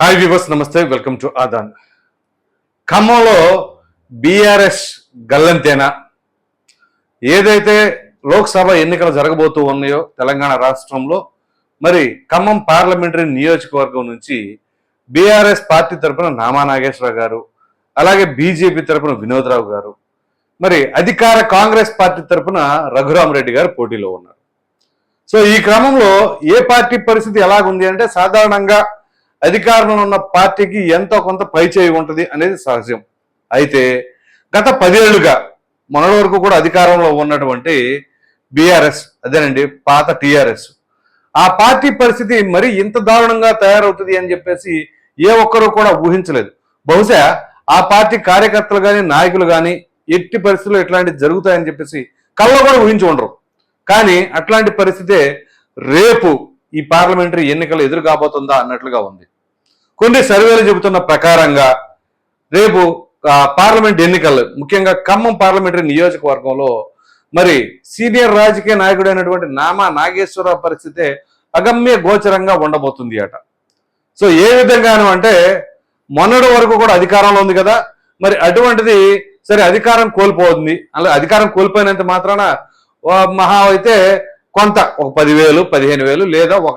Hi viewers నమస్తే welcome to Aadan ఖమ్మంలో BRS గల్లంతేనా? ఏదైతే లోక్సభ ఎన్నికలు జరగబోతూ ఉన్నాయో తెలంగాణ రాష్ట్రంలో మరి ఖమ్మం పార్లమెంటరీ నియోజకవర్గం నుంచి బీఆర్ఎస్ పార్టీ తరపున నామా నాగేశ్వరరావు గారు అలాగే బీజేపీ తరపున వినోద్రావు గారు మరి అధికార కాంగ్రెస్ పార్టీ తరపున రఘురామరెడ్డి గారు పోటీలో ఉన్నారు. సో ఈ క్రమంలో ఏ పార్టీ పరిస్థితి ఎలాగుంది అంటే సాధారణంగా అధికారంలో ఉన్న పార్టీకి ఎంతో కొంత పై చేయి ఉంటుంది అనేది సహజం. అయితే గత పదేళ్ళుగా మొన్నటి వరకు కూడా అధికారంలో ఉన్నటువంటి బీఆర్ఎస్ అదేనండి పాత టీఆర్ఎస్. ఆ పార్టీ పరిస్థితి మరి ఇంత దారుణంగా తయారవుతుంది అని చెప్పేసి ఏ ఒక్కరూ కూడా ఊహించలేదు. బహుశా ఆ పార్టీ కార్యకర్తలు కానీ నాయకులు కానీ ఎట్టి పరిస్థితుల్లో ఇట్లాంటివి జరుగుతాయని చెప్పేసి కళ్ళ కూడా ఊహించి ఉండరు. కానీ అట్లాంటి పరిస్థితే రేపు ఈ పార్లమెంటరీ ఎన్నికలు ఎదురు కాబోతుందా అన్నట్లుగా ఉంది. కొన్ని సర్వేలు చెబుతున్న ప్రకారంగా రేపు పార్లమెంట్ ఎన్నికలు ముఖ్యంగా ఖమ్మం పార్లమెంటరీ నియోజకవర్గంలో మరి సీనియర్ రాజకీయ నాయకుడైనటువంటి నామా నాగేశ్వరరావు పరిస్థితే అగమ్య గోచరంగా ఉండబోతుంది అట. సో ఏ విధంగాను అంటే మొన్నటి వరకు కూడా అధికారంలో ఉంది కదా మరి అటువంటిది సరే అధికారం కోల్పోతుంది అలా అధికారం కోల్పోయినంత మాత్రాన ఓ మహా అయితే కొంత ఒక పదివేలు పదిహేను వేలు లేదా ఒక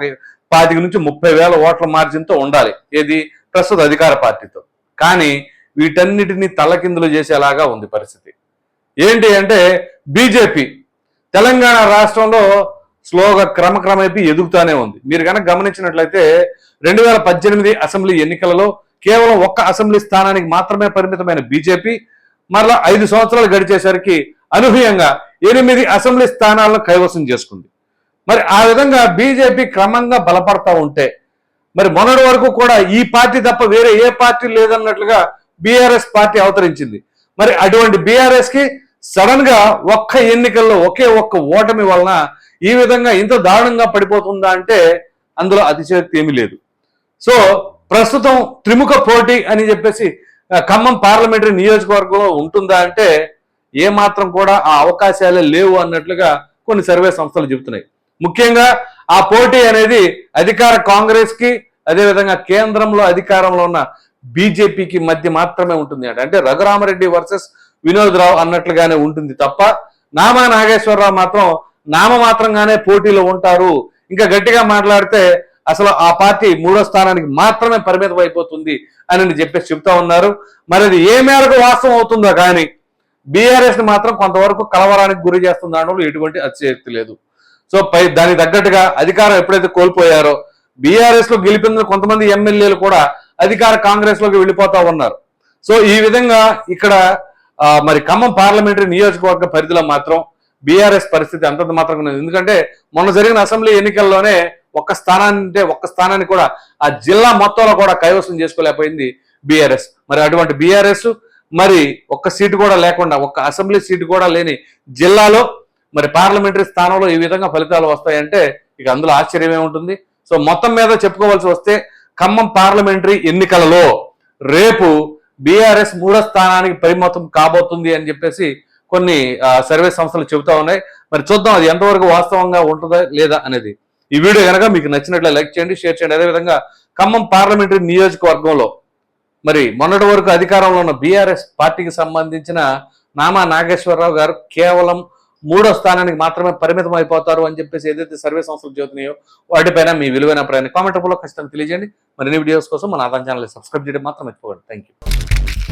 పాతిక నుంచి ముప్పై వేల ఓట్ల మార్జిన్తో ఉండాలి. ఏది? ప్రస్తుత అధికార పార్టీతో. కానీ వీటన్నిటిని తలకిందులు చేసేలాగా ఉంది పరిస్థితి. ఏంటి అంటే బీజేపీ తెలంగాణ రాష్ట్రంలో స్లోగా క్రమక్రమేపీ ఎదుగుతానే ఉంది. మీరు కనుక గమనించినట్లయితే రెండు వేల పద్దెనిమిది అసెంబ్లీ ఎన్నికలలో కేవలం ఒక్క అసెంబ్లీ స్థానానికి మాత్రమే పరిమితమైన బీజేపీ మరలా ఐదు సంవత్సరాలు గడిచేసరికి అనూహ్యంగా ఎనిమిది అసెంబ్లీ స్థానాలను కైవసం చేసుకుంది. మరి ఆ విధంగా బీజేపీ క్రమంగా బలపడతా ఉంటే మరి మొన్నటి వరకు కూడా ఈ పార్టీ తప్ప వేరే ఏ పార్టీ లేదన్నట్లుగా బీఆర్ఎస్ పార్టీ అవతరించింది. మరి అటువంటి బీఆర్ఎస్కి సడన్గా ఒక్క ఎన్నికల్లో ఒకే ఒక్క ఓటమి వలన ఈ విధంగా ఇంత దారుణంగా పడిపోతుందా అంటే అందులో అతిశయక్తి ఏమీ లేదు. సో ప్రస్తుతం త్రిముఖ పోటీ అని చెప్పేసి ఖమ్మం పార్లమెంటరీ నియోజకవర్గంలో ఉంటుందా అంటే ఏ మాత్రం కూడా ఆ అవకాశాలే లేవు అన్నట్లుగా కొన్ని సర్వే సంస్థలు చెబుతున్నాయి. ముఖ్యంగా ఆ పోటీ అనేది అధికార కాంగ్రెస్కి అదేవిధంగా కేంద్రంలో అధికారంలో ఉన్న బీజేపీకి మధ్య మాత్రమే ఉంటుంది అంటే అంటే రఘురామరెడ్డి వర్సెస్ వినోద్ రావు అన్నట్లుగానే ఉంటుంది తప్ప నామా నాగేశ్వరరావు మాత్రం నామ మాత్రంగానే పోటీలో ఉంటారు. ఇంకా గట్టిగా మాట్లాడితే అసలు ఆ పార్టీ మూడో స్థానానికి మాత్రమే పరిమితం అయిపోతుంది అని చెప్పేసి చెప్తా ఉన్నారు. మరి అది ఏ మేరకు వాస్తవం అవుతుందో కానీ బీఆర్ఎస్ని మాత్రం కొంతవరకు కలవరానికి గురి చేస్తుంది అనడంలో ఎటువంటి అతిశయక్తి లేదు. సో పై దానికి తగ్గట్టుగా అధికారం ఎప్పుడైతే కోల్పోయారో బీఆర్ఎస్లో గెలిపిన కొంతమంది ఎమ్మెల్యేలు కూడా అధికార కాంగ్రెస్లోకి వెళ్ళిపోతా ఉన్నారు. సో ఈ విధంగా ఇక్కడ మరి ఖమ్మం పార్లమెంటరీ నియోజకవర్గ పరిధిలో మాత్రం బీఆర్ఎస్ పరిస్థితి అంతంత మాత్రం ఉన్నది. ఎందుకంటే మొన్న జరిగిన అసెంబ్లీ ఎన్నికల్లోనే ఒక్క స్థానాన్ని అంటే ఒక్క స్థానాన్ని కూడా ఆ జిల్లా మొత్తంలో కూడా కైవసం చేసుకోలేకపోయింది బీఆర్ఎస్ మరి అటువంటి బీఆర్ఎస్ మరి ఒక్క సీటు కూడా లేకుండా ఒక్క అసెంబ్లీ సీటు కూడా లేని జిల్లాలో మరి పార్లమెంటరీ స్థానంలో ఈ విధంగా ఫలితాలు వస్తాయంటే ఇక అందులో ఆశ్చర్యమే ఉంటుంది. సో మొత్తం మీద చెప్పుకోవాల్సి వస్తే ఖమ్మం పార్లమెంటరీ ఎన్నికలలో రేపు బీఆర్ఎస్ మూడో స్థానానికి పరిమితం కాబోతుంది అని చెప్పేసి కొన్ని సర్వే సంస్థలు చెబుతా ఉన్నాయి. మరి చూద్దాం అది ఎంతవరకు వాస్తవంగా ఉంటుందా లేదా అనేది. ఈ వీడియో కనుక మీకు నచ్చినట్లే లైక్ చేయండి షేర్ చేయండి. అదేవిధంగా ఖమ్మం పార్లమెంటరీ నియోజకవర్గంలో మరి మొన్నటి వరకు అధికారంలో ఉన్న బీఆర్ఎస్ పార్టీకి సంబంధించిన నామా నాగేశ్వరరావు గారు కేవలం మూడో స్థానానికి మాత్రమే పరిమితం అయిపోతారు అని చెప్పేసి ఏదైతే సర్వే సంస్థలు చదువుతున్నాయో వాటిపైన మీ విలువైన అభిప్రాయాన్ని కామెంట్ రూపంలో ఖచ్చితంగా తెలియజేయండి. మరిన్ని వీడియోస్ కోసం మన ఆదాయం ఛానల్ సబ్స్క్రైబ్ చేయడం మాత్రం మర్చిపోకండి. Thank you